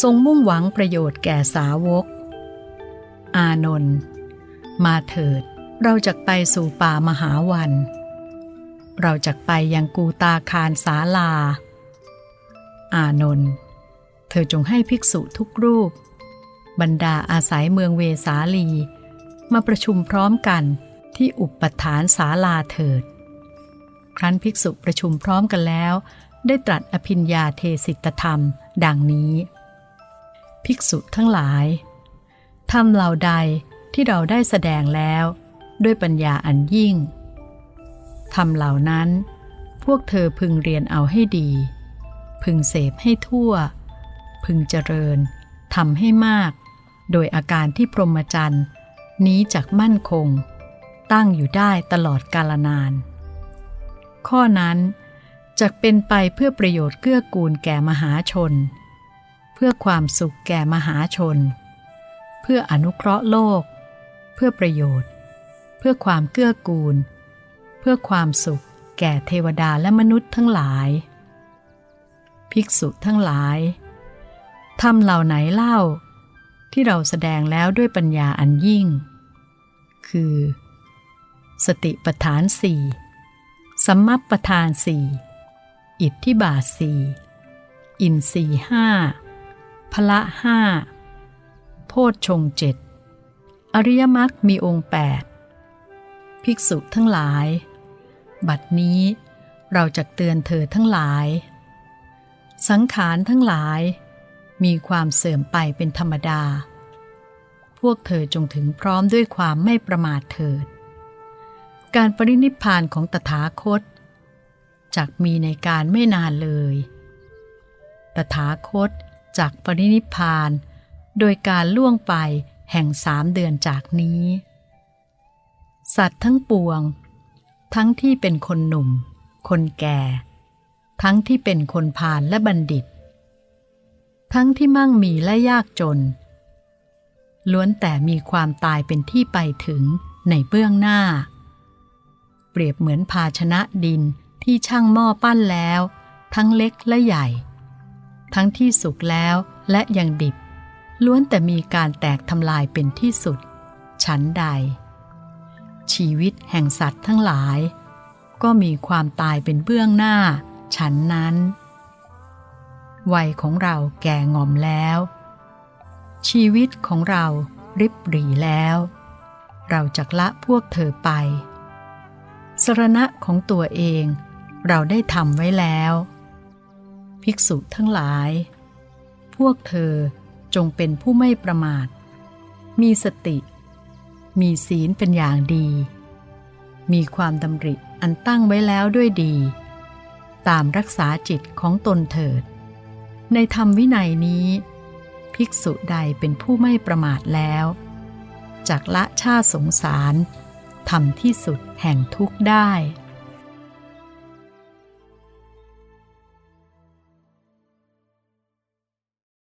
ทรงมุ่งหวังประโยชน์แก่สาวก อานนท์มาเถิด เราจะไปสู่ป่ามหาวัน เราจะไปยังกูตาคารสาลา อานนท์เธอจงให้ภิกษุทุกรูป บรรดาอาศัยเมืองเวสาลี มาประชุมพร้อมกันที่อุปทานศาลาเถิด ครั้นภิกษุประชุมพร้อมกันแล้ว ได้ตรัสอภิญญาเทสิตธรรม ดังนี้ ภิกษุทั้งหลายธรรมเหล่าใดที่เราได้แสดงแล้ว ด้วยปัญญาอันยิ่งธรรมเหล่านั้น พวกเธอพึงเรียนเอาให้ดี พึงเสพให้ทั่ว พึงเจริญทำให้มาก โดยอาการที่พรหมจรรย์นี้จักมั่นคง ตั้งอยู่ได้ตลอดกาลนาน ข้อนั้นจะเป็นไปเพื่อประโยชน์เกื้อกูลแก่มหาชน พื่อความสุขแก่มหาชน เพื่ออนุเคราะห์โลก เพื่อประโยชน์ เพื่อความเกื้อกูล เพื่อความสุข แก่เทวดาและมนุษย์ทั้งหลาย ภิกษุทั้งหลายทำเหล่าไหนเล่า ที่เราแสดงแล้วด้วยปัญญาอันยิ่ง คือ สติปทานสี่สัมมัปปทานสี่อิทธิบาทสี่อินสีห้า พละห้าโพชฌงเจ็ดอริยมรรคมีองค์แปดภิกษุทั้งหลาย บัดนี้เราจะเตือนเธอทั้งหลาย สังขารทั้งหลาย มีความเสื่อมไปเป็นธรรมดา พวกเธอจงถึงพร้อมด้วยความไม่ประมาทเถิด การปรินิพพานของตถาคตจักมีในการไม่นานเลย ตถาคต จากปรินิพาน โดยการล่วงไปแห่งสามเดือนจากนี้ สัตว์ทั้งปวง ทั้งที่เป็นคนหนุ่ม คนแก่ ทั้งที่เป็นคนพาลและบัณฑิต ทั้งที่มั่งมีและยากจน ล้วนแต่มีความตายเป็นที่ไปถึงในเบื้องหน้า เปรียบเหมือนภาชนะดินที่ช่างหม้อปั้นแล้ว ทั้งเล็กและใหญ่ ทั้งที่สุกแล้วและยังดิบ ล้วนแต่มีการแตกทำลายเป็นที่สุด ฉันใด ชีวิตแห่งสัตว์ทั้งหลาย ก็มีความตายเป็นเบื้องหน้า ฉันนั้น วัยของเราแก่งอมแล้ว ชีวิตของเราริบหรี่แล้ว เราจะละพวกเธอไป สรณะของตัวเองเราได้ทำไว้แล้ว ภิกษุทั้งหลาย พวกเธอจงเป็นผู้ไม่ประมาท มีสติ มีศีลเป็นอย่างดี มีความดำริอันตั้งไว้แล้วด้วยดี ตามรักษาจิตของตนเถิด ในธรรมวินัยนี้ ภิกษุใดเป็นผู้ไม่ประมาทแล้วจากละชาติสงสารทำที่สุดแห่งทุกข์ได้